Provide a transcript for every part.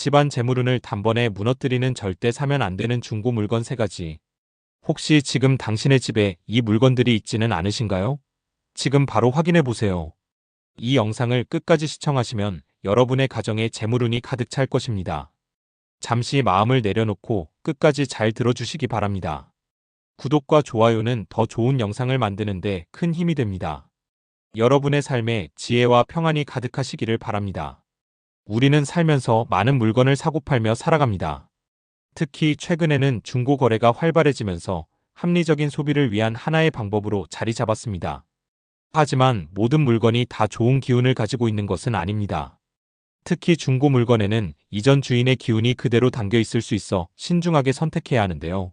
집안 재물운을 단번에 무너뜨리는 절대 사면 안 되는 중고 물건 세 가지. 혹시 지금 당신의 집에 이 물건들이 있지는 않으신가요? 지금 바로 확인해 보세요. 이 영상을 끝까지 시청하시면 여러분의 가정에 재물운이 가득 찰 것입니다. 잠시 마음을 내려놓고 끝까지 잘 들어주시기 바랍니다. 구독과 좋아요는 더 좋은 영상을 만드는데 큰 힘이 됩니다. 여러분의 삶에 지혜와 평안이 가득하시기를 바랍니다. 우리는 살면서 많은 물건을 사고 팔며 살아갑니다. 특히 최근에는 중고 거래가 활발해지면서 합리적인 소비를 위한 하나의 방법으로 자리 잡았습니다. 하지만 모든 물건이 다 좋은 기운을 가지고 있는 것은 아닙니다. 특히 중고 물건에는 이전 주인의 기운이 그대로 담겨 있을 수 있어 신중하게 선택해야 하는데요.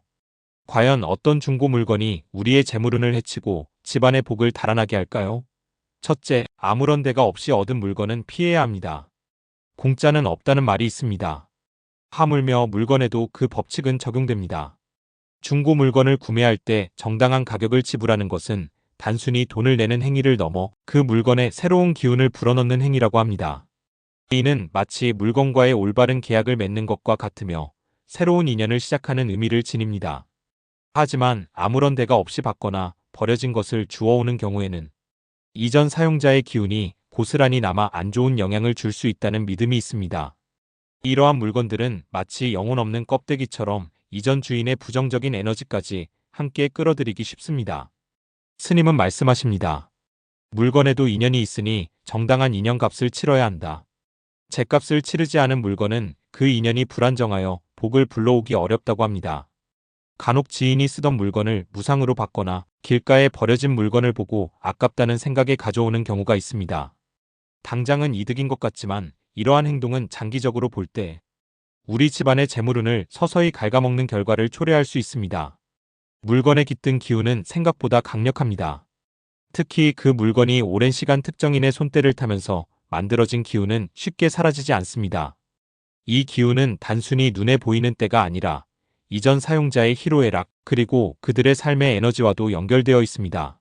과연 어떤 중고 물건이 우리의 재물운을 해치고 집안의 복을 달아나게 할까요? 첫째, 아무런 대가 없이 얻은 물건은 피해야 합니다. 공짜는 없다는 말이 있습니다. 하물며 물건에도 그 법칙은 적용됩니다. 중고 물건을 구매할 때 정당한 가격을 지불하는 것은 단순히 돈을 내는 행위를 넘어 그 물건에 새로운 기운을 불어넣는 행위라고 합니다. 이는 마치 물건과의 올바른 계약을 맺는 것과 같으며 새로운 인연을 시작하는 의미를 지닙니다. 하지만 아무런 대가 없이 받거나 버려진 것을 주워오는 경우에는 이전 사용자의 기운이 고스란히 남아 안 좋은 영향을 줄 수 있다는 믿음이 있습니다. 이러한 물건들은 마치 영혼 없는 껍데기처럼 이전 주인의 부정적인 에너지까지 함께 끌어들이기 쉽습니다. 스님은 말씀하십니다. 물건에도 인연이 있으니 정당한 인연값을 치러야 한다. 제값을 치르지 않은 물건은 그 인연이 불안정하여 복을 불러오기 어렵다고 합니다. 간혹 지인이 쓰던 물건을 무상으로 받거나 길가에 버려진 물건을 보고 아깝다는 생각에 가져오는 경우가 있습니다. 당장은 이득인 것 같지만 이러한 행동은 장기적으로 볼 때 우리 집안의 재물운을 서서히 갉아먹는 결과를 초래할 수 있습니다. 물건에 깃든 기운은 생각보다 강력합니다. 특히 그 물건이 오랜 시간 특정인의 손때를 타면서 만들어진 기운은 쉽게 사라지지 않습니다. 이 기운은 단순히 눈에 보이는 때가 아니라 이전 사용자의 희로애락 그리고 그들의 삶의 에너지와도 연결되어 있습니다.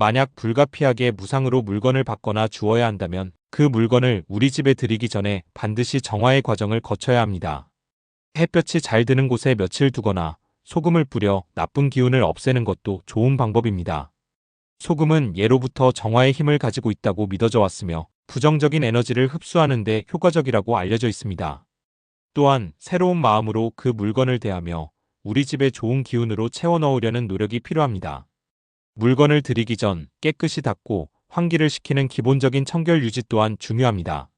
만약 불가피하게 무상으로 물건을 받거나 주어야 한다면 그 물건을 우리 집에 들이기 전에 반드시 정화의 과정을 거쳐야 합니다. 햇볕이 잘 드는 곳에 며칠 두거나 소금을 뿌려 나쁜 기운을 없애는 것도 좋은 방법입니다. 소금은 예로부터 정화의 힘을 가지고 있다고 믿어져 왔으며 부정적인 에너지를 흡수하는 데 효과적이라고 알려져 있습니다. 또한 새로운 마음으로 그 물건을 대하며 우리 집에 좋은 기운으로 채워 넣으려는 노력이 필요합니다. 물건을 들이기 전 깨끗이 닦고 환기를 시키는 기본적인 청결 유지 또한 중요합니다.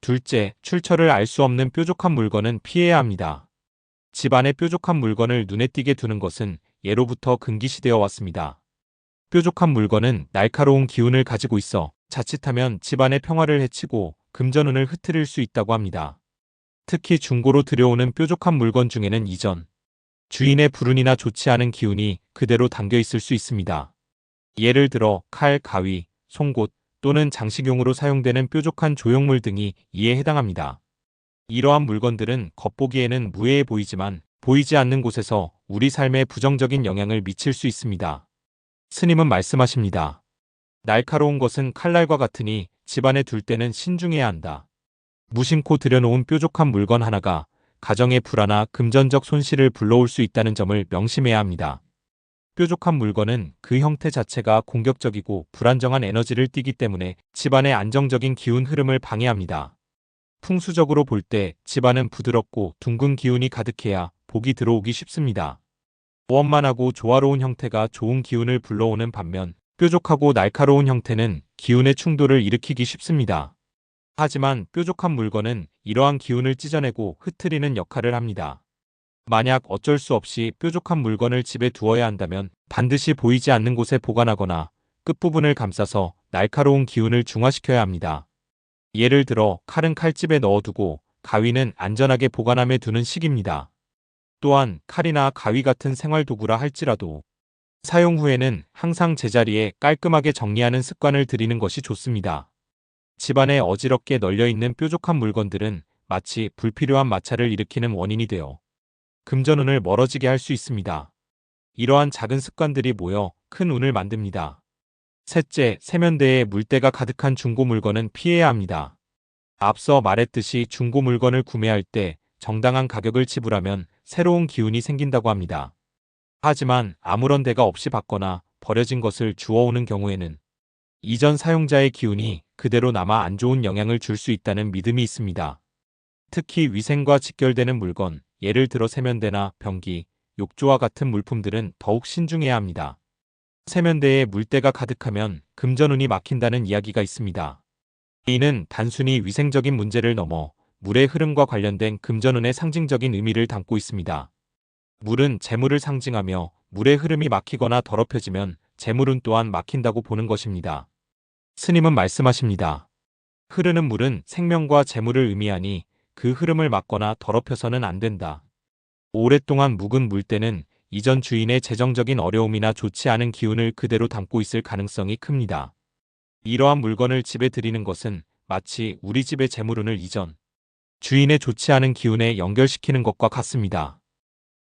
둘째, 출처를 알 수 없는 뾰족한 물건은 피해야 합니다. 집안에 뾰족한 물건을 눈에 띄게 두는 것은 예로부터 금기시되어 왔습니다. 뾰족한 물건은 날카로운 기운을 가지고 있어 자칫하면 집안의 평화를 해치고 금전운을 흐트릴 수 있다고 합니다. 특히 중고로 들여오는 뾰족한 물건 중에는 이전 주인의 불운이나 좋지 않은 기운이 그대로 담겨 있을 수 있습니다. 예를 들어 칼, 가위, 송곳 또는 장식용으로 사용되는 뾰족한 조형물 등이 이에 해당합니다. 이러한 물건들은 겉보기에는 무해해 보이지만 보이지 않는 곳에서 우리 삶에 부정적인 영향을 미칠 수 있습니다. 스님은 말씀하십니다. 날카로운 것은 칼날과 같으니 집안에 둘 때는 신중해야 한다. 무심코 들여놓은 뾰족한 물건 하나가 가정의 불안나 금전적 손실을 불러올 수 있다는 점을 명심해야 합니다. 뾰족한 물건은 그 형태 자체가 공격적이고 불안정한 에너지를 띠기 때문에 집안의 안정적인 기운 흐름을 방해합니다. 풍수적으로 볼 때 집안은 부드럽고 둥근 기운이 가득해야 복이 들어오기 쉽습니다. 원만하고 조화로운 형태가 좋은 기운을 불러오는 반면 뾰족하고 날카로운 형태는 기운의 충돌을 일으키기 쉽습니다. 하지만 뾰족한 물건은 이러한 기운을 찢어내고 흐트리는 역할을 합니다. 만약 어쩔 수 없이 뾰족한 물건을 집에 두어야 한다면 반드시 보이지 않는 곳에 보관하거나 끝부분을 감싸서 날카로운 기운을 중화시켜야 합니다. 예를 들어 칼은 칼집에 넣어두고 가위는 안전하게 보관함에 두는 식입니다. 또한 칼이나 가위 같은 생활도구라 할지라도 사용 후에는 항상 제자리에 깔끔하게 정리하는 습관을 들이는 것이 좋습니다. 집안에 어지럽게 널려있는 뾰족한 물건들은 마치 불필요한 마찰을 일으키는 원인이 되어 금전운을 멀어지게 할 수 있습니다. 이러한 작은 습관들이 모여 큰 운을 만듭니다. 셋째, 세면대에 물때가 가득한 중고 물건은 피해야 합니다. 앞서 말했듯이 중고 물건을 구매할 때 정당한 가격을 지불하면 새로운 기운이 생긴다고 합니다. 하지만 아무런 대가 없이 받거나 버려진 것을 주워오는 경우에는 이전 사용자의 기운이 그대로 남아 안 좋은 영향을 줄 수 있다는 믿음이 있습니다. 특히 위생과 직결되는 물건, 예를 들어 세면대나 변기, 욕조와 같은 물품들은 더욱 신중해야 합니다. 세면대에 물때가 가득하면 금전운이 막힌다는 이야기가 있습니다. 이는 단순히 위생적인 문제를 넘어 물의 흐름과 관련된 금전운의 상징적인 의미를 담고 있습니다. 물은 재물을 상징하며 물의 흐름이 막히거나 더럽혀지면 재물운 또한 막힌다고 보는 것입니다. 스님은 말씀하십니다. 흐르는 물은 생명과 재물을 의미하니 그 흐름을 막거나 더럽혀서는 안 된다. 오랫동안 묵은 물때는 이전 주인의 재정적인 어려움이나 좋지 않은 기운을 그대로 담고 있을 가능성이 큽니다. 이러한 물건을 집에 들이는 것은 마치 우리 집의 재물운을 이전 주인의 좋지 않은 기운에 연결시키는 것과 같습니다.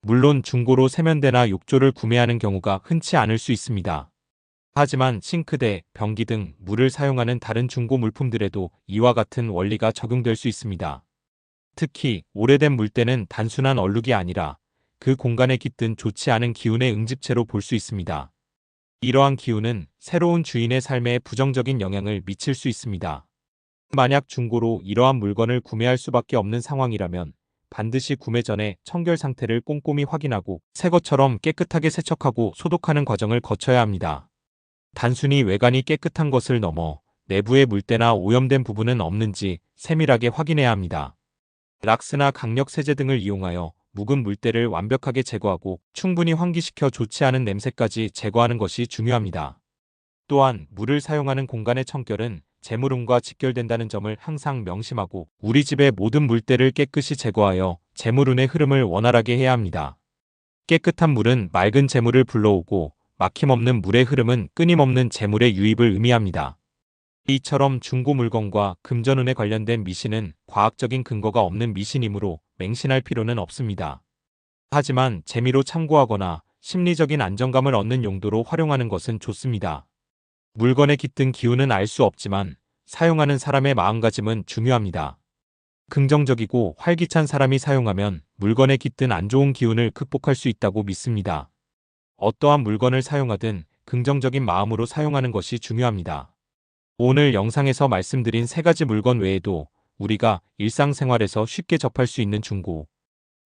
물론 중고로 세면대나 욕조를 구매하는 경우가 흔치 않을 수 있습니다. 하지만 싱크대, 변기 등 물을 사용하는 다른 중고 물품들에도 이와 같은 원리가 적용될 수 있습니다. 특히 오래된 물때는 단순한 얼룩이 아니라 그 공간에 깃든 좋지 않은 기운의 응집체로 볼 수 있습니다. 이러한 기운은 새로운 주인의 삶에 부정적인 영향을 미칠 수 있습니다. 만약 중고로 이러한 물건을 구매할 수밖에 없는 상황이라면 반드시 구매 전에 청결 상태를 꼼꼼히 확인하고 새 것처럼 깨끗하게 세척하고 소독하는 과정을 거쳐야 합니다. 단순히 외관이 깨끗한 것을 넘어 내부의 물때나 오염된 부분은 없는지 세밀하게 확인해야 합니다. 락스나 강력 세제 등을 이용하여 묵은 물때를 완벽하게 제거하고 충분히 환기시켜 좋지 않은 냄새까지 제거하는 것이 중요합니다. 또한 물을 사용하는 공간의 청결은 재물운과 직결된다는 점을 항상 명심하고 우리 집의 모든 물때를 깨끗이 제거하여 재물운의 흐름을 원활하게 해야 합니다. 깨끗한 물은 맑은 재물을 불러오고 막힘없는 물의 흐름은 끊임없는 재물의 유입을 의미합니다. 이처럼 중고 물건과 금전운에 관련된 미신은 과학적인 근거가 없는 미신이므로 맹신할 필요는 없습니다. 하지만 재미로 참고하거나 심리적인 안정감을 얻는 용도로 활용하는 것은 좋습니다. 물건에 깃든 기운은 알 수 없지만 사용하는 사람의 마음가짐은 중요합니다. 긍정적이고 활기찬 사람이 사용하면 물건에 깃든 안 좋은 기운을 극복할 수 있다고 믿습니다. 어떠한 물건을 사용하든 긍정적인 마음으로 사용하는 것이 중요합니다. 오늘 영상에서 말씀드린 세 가지 물건 외에도 우리가 일상생활에서 쉽게 접할 수 있는 중고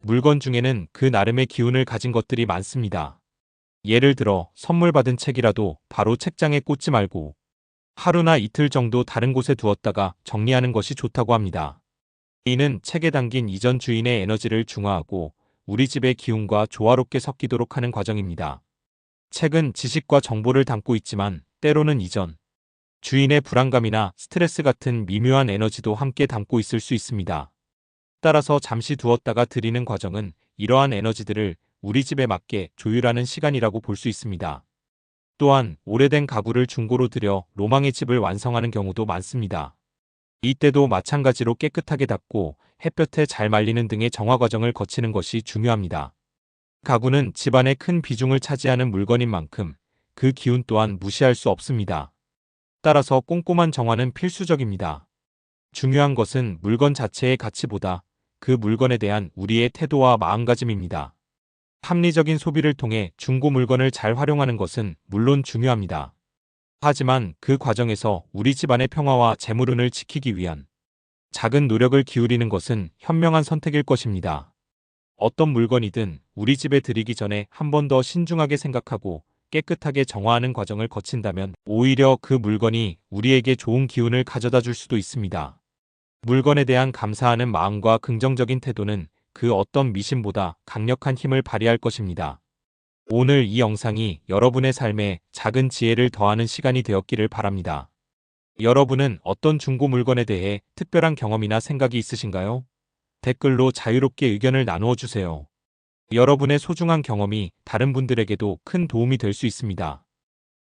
물건 중에는 그 나름의 기운을 가진 것들이 많습니다. 예를 들어 선물 받은 책이라도 바로 책장에 꽂지 말고 하루나 이틀 정도 다른 곳에 두었다가 정리하는 것이 좋다고 합니다. 이는 책에 담긴 이전 주인의 에너지를 중화하고 우리 집의 기운과 조화롭게 섞이도록 하는 과정입니다. 책은 지식과 정보를 담고 있지만 때로는 이전 주인의 불안감이나 스트레스 같은 미묘한 에너지도 함께 담고 있을 수 있습니다. 따라서 잠시 두었다가 드리는 과정은 이러한 에너지들을 우리 집에 맞게 조율하는 시간이라고 볼 수 있습니다. 또한 오래된 가구를 중고로 들여 로망의 집을 완성하는 경우도 많습니다. 이때도 마찬가지로 깨끗하게 닦고 햇볕에 잘 말리는 등의 정화 과정을 거치는 것이 중요합니다. 가구는 집안의 큰 비중을 차지하는 물건인 만큼 그 기운 또한 무시할 수 없습니다. 따라서 꼼꼼한 정화는 필수적입니다. 중요한 것은 물건 자체의 가치보다 그 물건에 대한 우리의 태도와 마음가짐입니다. 합리적인 소비를 통해 중고 물건을 잘 활용하는 것은 물론 중요합니다. 하지만 그 과정에서 우리 집안의 평화와 재물운을 지키기 위한 작은 노력을 기울이는 것은 현명한 선택일 것입니다. 어떤 물건이든 우리 집에 들이기 전에 한 번 더 신중하게 생각하고 깨끗하게 정화하는 과정을 거친다면 오히려 그 물건이 우리에게 좋은 기운을 가져다 줄 수도 있습니다. 물건에 대한 감사하는 마음과 긍정적인 태도는 그 어떤 미신보다 강력한 힘을 발휘할 것입니다. 오늘 이 영상이 여러분의 삶에 작은 지혜를 더하는 시간이 되었기를 바랍니다. 여러분은 어떤 중고 물건에 대해 특별한 경험이나 생각이 있으신가요? 댓글로 자유롭게 의견을 나누어 주세요. 여러분의 소중한 경험이 다른 분들에게도 큰 도움이 될 수 있습니다.